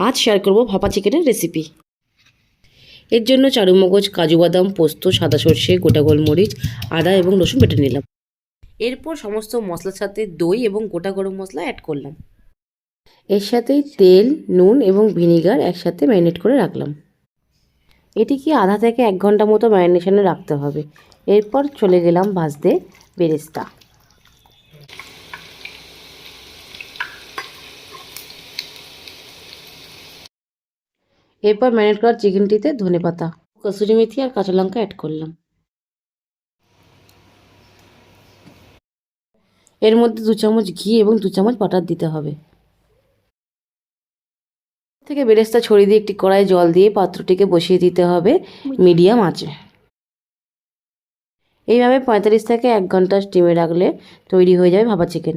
আজ শেয়ার করব ভাপা চিকেনের রেসিপি এর জন্য চারু মগজ, কাজু বাদাম, পোস্ত, সাদা সর্ষে, গোটা গোলমরিচ, আদা এবং রসুন বেটে নিলাম। এরপর সমস্ত মশলার সাথে দই এবং গোটা গরম মশলা অ্যাড করলাম। এর সাথেই তেল, নুন এবং ভিনিগার একসাথে ম্যারিনেট করে রাখলাম। এটিকে আধা থেকে এক ঘণ্টা মতো ম্যারিনেশনে রাখতে হবে। এরপর চলে গেলাম ভাজতে বেরেস্তা। এরপর ম্যারিনেট করা চিকেনটিতে ধনে পাতা, কসুরি মেথি আর কাঁচা লঙ্কা অ্যাড করলাম। এর মধ্যে দু চামচ ঘি এবং দু চামচ বাটার দিতে হবে। থেকে বেরেস্তা ছড়িয়ে দিয়ে একটি কড়াই জল দিয়ে পাত্রটিকে বসিয়ে দিতে হবে মিডিয়াম আঁচে। এইভাবে পঁয়তাল্লিশ থেকে এক ঘণ্টা স্টিমে রাখলে তৈরি হয়ে যাবে ভাপা চিকেন